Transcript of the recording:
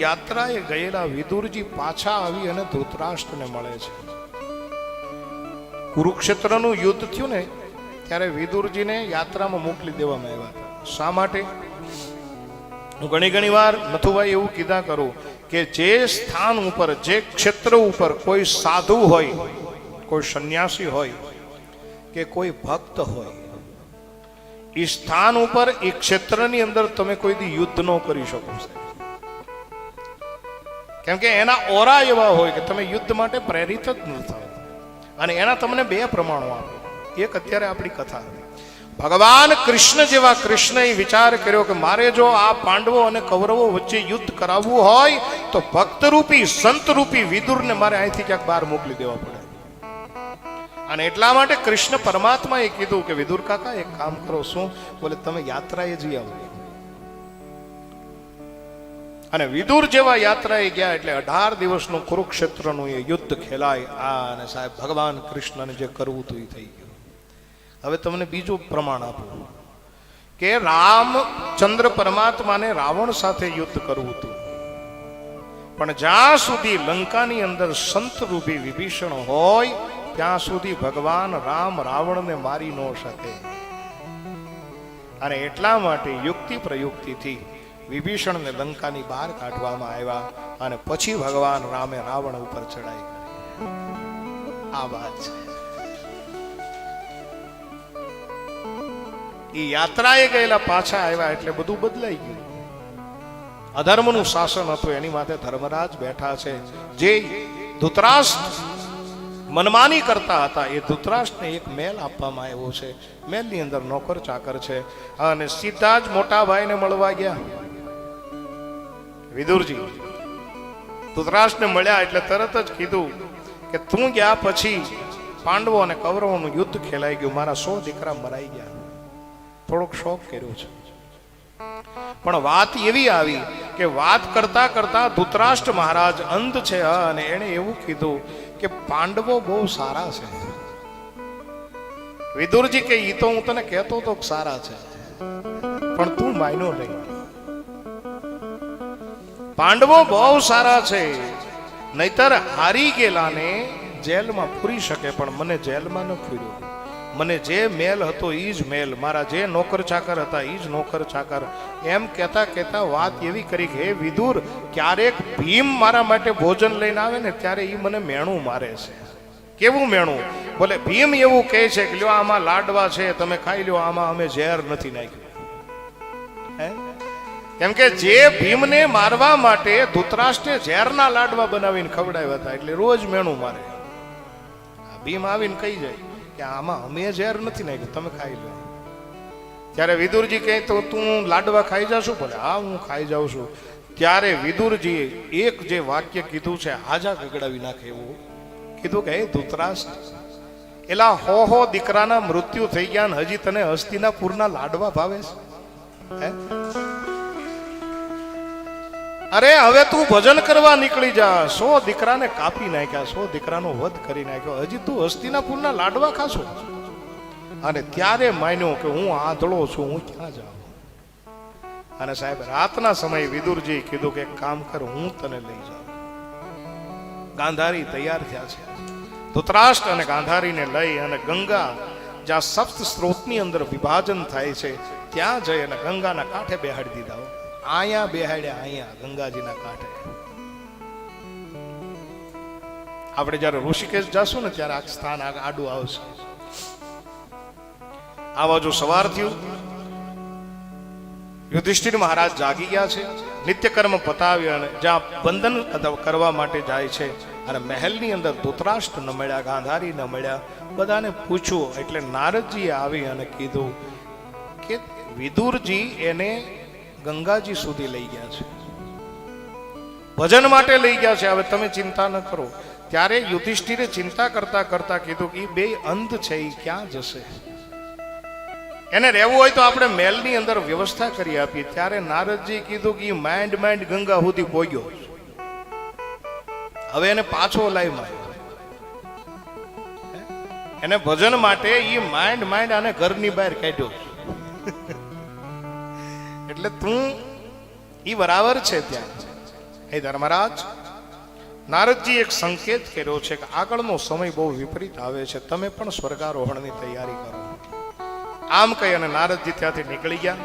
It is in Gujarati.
યાત્રાએ ગયેલા વિદુરજી પાછા આવી અને ધૃતરાષ્ટ્રને મળે છે. કુરુક્ષેત્રનું યુદ્ધ થયું ને, ત્યારે વિદુરજીને યાત્રામાં મોકલી દેવામાં આવ્યા હતા. શા માટે? હું ઘણી ઘણી વાર નથુભાઈ એવું કીધા કરું કે જે સ્થાન ઉપર, જે ક્ષેત્ર ઉપર કોઈ સાધુ હોય, કોઈ સંન્યાસી હોય, કે કોઈ ભક્ત હોય એ સ્થાન ઉપર એ ક્ષેત્રની અંદર તમે કોઈ યુદ્ધ ન કરી શકો. સાહેબ. કેમ કે એના ઓરા એવા હોય કે તમે યુદ્ધ માટે પ્રેરિત જ ન થાવ અને એના તમને બે પ્રમાણો આપે. એક અત્યારે આપણી કથા. ભગવાન કૃષ્ણ જેવા કૃષ્ણએ વિચાર કર્યો કે મારે જો આ પાંડવો અને કૌરવો વચ્ચે યુદ્ધ કરાવવું હોય, તો ભક્તરૂપી, સંતરૂપી વિદુરને મારે અહીંથી ક્યાંક બહાર મોકલી દેવા પડે. અને એટલા માટે કૃષ્ણ પરમાત્માએ કીધું કે, વિદુર કાકા, એક કામ કરો, શું? બોલે, તમે યાત્રાએ જઈ આવો. અને વિદુર જેવા યાત્રાએ ગયા એટલે અઢાર દિવસનું કુરુક્ષેત્રનું એ યુદ્ધ ખેલાય. આ અને સાહેબ, ભગવાન કૃષ્ણને જે કરવું હતું એ થઈ ગયું. હવે તમને બીજું પ્રમાણ આપું. કે રામચંદ્ર પરમાત્માને રાવણ સાથે યુદ્ધ કરવું હતું. પણ જ્યાં સુધી લંકાની અંદર સંત રૂપી વિભીષણ હોય, ત્યાં સુધી ભગવાન રામ રાવણને મારી ન શકે. અને એટલા માટે યુક્તિ પ્રયુક્તિથી વિભીષણને લંકાની બહાર કાઢવામાં આવ્યા અને પછી ભગવાન રામે રાવણ ઉપર ચડાઈ. આ વાત છે. એ યાત્રાએ ગયેલા પાછા આવ્યા એટલે બધું બદલાઈ ગયું. અધર્મનું શાસન હતું, એની માથે ધર્મરાજ બેઠા છે. જે ધૂતરાષ્ટ્ર મનમાની કરતા હતા, એ ધૃતરાષ્ટ્રને એક મેલ આપવામાં આવ્યો છે. મેલની અંદર નોકર ચાકર છે. અને સીધા જ મોટા ભાઈને મળવા ગયા. વિદુરજી, ધૃતરાષ્ટ્રને મળ્યા એટલે તરત જ કીધું કે તું ગયા પછી પાંડવો અને કૌરવોનું યુદ્ધ ખેલાઈ ગયું, મારા સો દીકરા મરાઈ ગયા. થોડોક શોખ કર્યો છે. પણ વાત એવી આવી કે વાત કરતા કરતા ધૃતરાષ્ટ્ર મહારાજ અંધ છે અને એણે એવું કીધું કે પાંડવો બહુ સારા છે. વિદુરજી કે, ઈ તો હું તને કહેતો તો સારા છે. પણ તું માયનો નહીં. પાંડવો બહુ સારા છે. નહીતર હારી ગયેલાને જેલમાં પૂરી શકે, પણ મને જેલમાં ન પૂર્યો મને જે મેલ હતો એ જ મેલ. મારા જે નોકર ચાકર હતા એ જ નોકર ચાકર. એમ કહેતા કહેતા વાત એવી કરી કે, હે ક્યારેક ભીમ મારા માટે ભોજન લઈને આવે ને, ત્યારે એ મને મેણું મારે છે. કેવું મેણું? બોલે, ભીમ એવું કહે છે કે, લ્યો, આમાં લાડવા છે, તમે ખાઈ લ્યો, આમાં અમે ઝેર નથી નાખ્યું. હે? કેમ કે જે ભીમને મારવા માટે ધૂતરાષ્ટ્રે ઝેરના લાડવા બનાવીને ખવડાવ્યા હતા, એટલે રોજ મેણું મારે. ભીમ આવીને કહી જાય કે આમાં અમે ઝેર નથી નાખ્યું, તમે ખાઈ લો. ત્યારે વિદુરજી કહે, તો તું લાડવા ખાઈ જાશું? ભલે હા, હું ખાઈ જાઉં છું. ત્યારે વિદુરજીએ એક જે વાક્ય કીધું છે, હાજા ગગડાવી નાખે એવું કીધું કે ધૂતરાષ્ટ્ર, એલા હો હો દીકરાના મૃત્યુ થઈ ગયા ને હજી તને હસ્તિનાપુરના લાડવા ભાવે છે? હે? અરે, હવે તું ભજન કરવા નીકળી જા. સો દીકરાને કાપી નાખ્યા, સો દીકરાનો વધ કરી નાખ્યો. હજી તું હસ્તિનાપુરના લાડવા ખાશો? અને ત્યારે માન્યો કે હું આંધળો છું, હું ક્યાં જાઉં? અને સાહેબ, રાતના સમયે વિદુરજી કીધું કે કામ કર, હું તને લઈ જાઉં. ગાંધારી તૈયાર થયા છે. ધૃતરાષ્ટ્ર અને ગાંધારીને લઈ અને ગંગા જ્યાં સપ્ત સ્ત્રોતની અંદર વિભાજન થાય છે, ત્યાં જઈ અને ગંગાના કાંઠે બેહાડી દીધા. હો. અહીંયા બેહાડ્યા અહીંયા ગંગાજીના કાંઠે. આપણે જ્યારે ઋષિકેશ જશું ને ત્યારે આ સ્થાન આડું આવશે. આ બાજુ સવાર થયું. યુધિષ્ઠિર મહારાજ જાગી ગયા છે, નિત્યકર્મ પતાવ્યું અને જ્યાં બંધન કરવા માટે જાય છે અને મહેલની અંદર ધૃતરાષ્ટ્ર ન મળ્યા, ગાંધારી ન મળ્યા, બધાને પૂછ્યું એટલે નારદજીએ આવી અને કીધું કે વિદુરજી એને ગંગાજી સુધી લઈ ગયા છે. ભજન માટે લઈ ગયા છે. હવે તમે ચિંતા ન કરો. ત્યારે યુધિષ્ઠિરે ચિંતા કરતા કરતા કીધું કે એ બે અંધ છે એ ક્યાં જશે? એને રહેવું હોય તો આપણે મેલની અંદર વ્યવસ્થા કરી આપીએ. ત્યારે નારદજી કીધું કે માઇન્ડ માઇન્ડ ગંગા સુધી પોગ્યો. હવે એને પાછો લાવી માં એને ભજન માટે એ માઇન્ડ માઇન્ડ આને ઘરની બહાર કાઢ્યો. એટલે તું એ બરાબર છે ત્યાં. હે ધર્મરાજ નારદજી એક સંકેત કર્યો છે કે આગળનો સમય બહુ વિપરીત આવે છે. તમે પણ સ્વર્ગારોહણની તૈયારી કરો. આમ કહી અને નારદજી ત્યાંથી નીકળી ગયા.